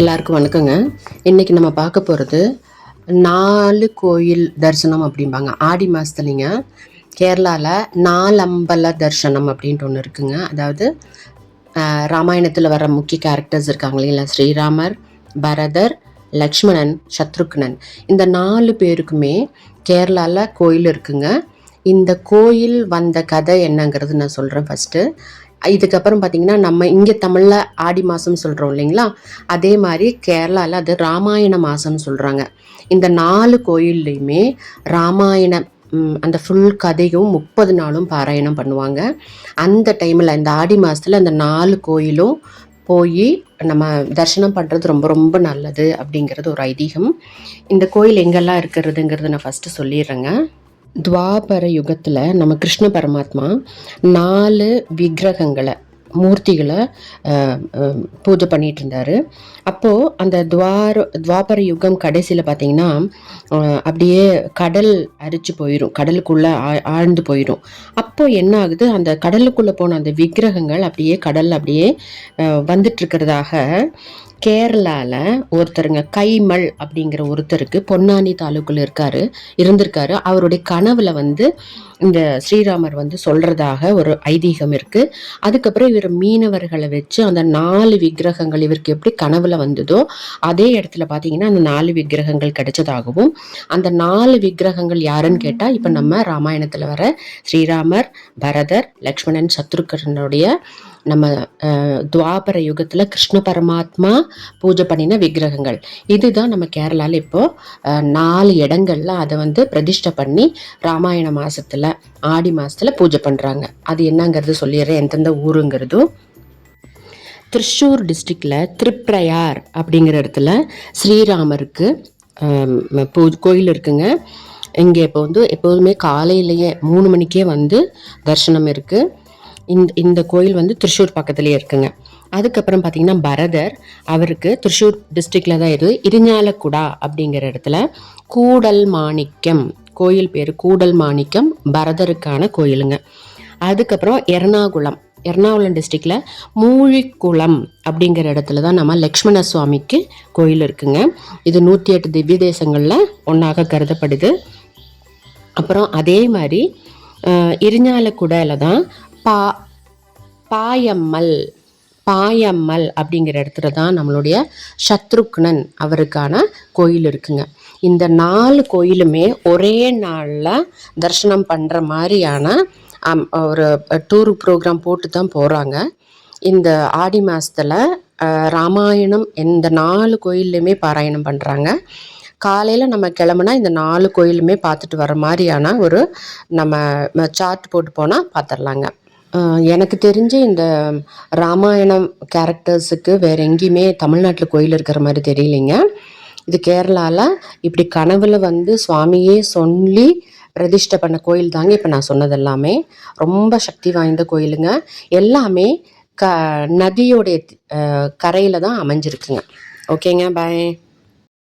எல்லாருக்கும் வணக்கங்க. இன்றைக்கி நம்ம பார்க்க போகிறது நாலு கோயில் தரிசனம் அப்படிம்பாங்க. ஆடி மாதத்துலிங்க கேரளாவில் நாலம்பல தரிசனம் அப்படின்ட்டு ஒன்று இருக்குங்க. அதாவது ராமாயணத்தில் வர முக்கிய கேரக்டர்ஸ் இருக்காங்க இல்லைங்களா? ஸ்ரீராமர் பரதர் லக்ஷ்மணன் சத்ருக்னன். இந்த நாலு பேருக்குமே கேரளாவில் கோயில் இருக்குங்க. இந்த கோயில் வந்த கதை என்னங்கிறது நான் சொல்கிறேன் ஃபஸ்ட்டு இதுக்கப்புறம் பார்த்தீங்கன்னா நம்ம இங்கே தமிழில் ஆடி மாதம் சொல்கிறோம் இல்லைங்களா? அதே மாதிரி கேரளாவில் அது ராமாயண மாதம்னு சொல்கிறாங்க இந்த நாலு கோயில்லையுமே ராமாயண அந்த ஃபுல் கதையும் முப்பது நாளும் பாராயணம் பண்ணுவாங்க. அந்த டைமில் இந்த ஆடி மாதத்தில் அந்த நாலு கோயிலும் போய் நம்ம தரிசனம் பண்ணுறது ரொம்ப ரொம்ப நல்லது அப்படிங்கிறது ஒரு ஐதீகம். இந்த கோயில் எங்கெல்லாம் இருக்கிறதுங்கிறத நான் ஃபஸ்ட்டு சொல்லிடுறேங்க. துவாபர யுகத்தில் நம்ம கிருஷ்ண பரமாத்மா நாலு விக்கிரகங்களை மூர்த்திகளை பூஜை பண்ணிட்டு இருந்தாரு. அப்போது அந்த துவார துவாபர யுகம் கடைசியில் பார்த்தீங்கன்னா அப்படியே கடல் அரிச்சு போயிடும் கடலுக்குள்ளே ஆழ்ந்து போயிடும் அப்போது என்ன ஆகுது? அந்த கடலுக்குள்ளே போன அந்த விக்கிரகங்கள் அப்படியே கடல் அப்படியே வந்துட்டு இருக்கிறதாக கேரளாவில் ஒருத்தருங்க கைமல் அப்படிங்கிற ஒருத்தருக்கு பொன்னானி தாலுக்குள்ள இருக்காரு இருந்திருக்காரு. அவருடைய கனவுல வந்து இந்த ஸ்ரீராமர் வந்து சொல்றதாக ஒரு ஐதீகம் இருக்கு. அதுக்கப்புறம் இவர் மீனவர்களை வச்சு அந்த நாலு விக்கிரகங்கள் இவருக்கு எப்படி கனவுல வந்ததோ அதே இடத்துல பார்த்தீங்கன்னா அந்த நாலு விக்கிரகங்கள் கிடைச்சதாகவும் அந்த நாலு விக்கிரகங்கள் யாருன்னு கேட்டால் இப்போ நம்ம ராமாயணத்தில் வர ஸ்ரீராமர் பரதர் லக்ஷ்மணன் சத்ருகனுடைய நம்ம துவாபர யுகத்தில் கிருஷ்ண பரமாத்மா பூஜை பண்ணின விக்கிரகங்கள். இதுதான் நம்ம கேரளாவில் இப்போ நாலு இடங்கள்ல அதை வந்து பிரதிஷ்டை பண்ணி ராமாயண மாசத்துல ஆடி மாதத்தில் பூஜை பண்ணுறாங்க அது என்னங்கிறது சொல்லிடுறேன். எந்தெந்த ஊருங்கிறதும். திருச்சூர் டிஸ்ட்ரிக்டில் திருப்ரையார் அப்படிங்கிற இடத்துல ஸ்ரீராமருக்கு பூ கோயில் இருக்குங்க. இங்கே இப்போ வந்து எப்போதுமே காலையிலேயே மூணு மணிக்கே வந்து தரிசனம் இருக்குது இந்த இந்த கோயில் வந்து திருச்சூர் பக்கத்துலேயே இருக்குங்க. அதுக்கப்புறம் பார்த்தீங்கன்னா பரதர் அவருக்கு திருச்சூர் டிஸ்ட்ரிக்டில் தான் இது. இரிஞாலக்குடா அப்படிங்கிற இடத்துல கூடல் மாணிக்கம் கோயில் பேர் கூடல் மாணிக்கம் பரதருக்கான கோயிலுங்க. அதுக்கப்புறம் எர்ணாகுளம். எர்ணாகுளம் டிஸ்ட்ரிக்டில் மூழிக்குளம் அப்படிங்கிற இடத்துல தான் நம்ம லக்ஷ்மண சுவாமிக்கு கோயில் இருக்குங்க. இது நூற்றி எட்டு திவ்ய தேசங்களில் ஒன்றாக கருதப்படுது. அப்புறம் அதே மாதிரி அஹ், இரிஞாலக்குடையில் தான் பா பாயம்மல் பாயம்மல் அப்படிங்கிற இடத்துல தான் நம்மளுடைய சத்ருக்னன் அவருக்கான கோயில் இருக்குங்க. இந்த நாலு கோயிலுமே ஒரே நாளில் தரிசனம் பண்ணுற மாதிரியான அம், ஒரு டூர் ப்ரோக்ராம் போட்டு தான் போகிறாங்க இந்த ஆடி மாதத்தில் ராமாயணம் இந்த நாலு கோயில்லையுமே பாராயணம் பண்ணுறாங்க காலையில் நம்ம கிளம்புனா இந்த நாலு கோயிலுமே பார்த்துட்டு வர மாதிரியான ஒரு நம்ம சார்ட் போட்டு போனால் பார்த்துடலாங்க எனக்கு தெரிஞ்சு இந்த ராமாயணம் கேரக்டர்ஸுக்கு வேற எங்கேயுமே தமிழ்நாட்டில் கோயில் இருக்கிற மாதிரி தெரியலைங்க. இது கேரளாவில் இப்படி கனவுல வந்து சுவாமியே சொல்லி பிரதிஷ்டை பண்ண கோயில் தாங்க இப்போ நான் சொன்னது எல்லாமே. ரொம்ப சக்தி வாய்ந்த கோயிலுங்க. எல்லாமே க நதியோடைய கரையில் தான் அமைஞ்சிருக்குங்க. ஓகேங்க பாய்.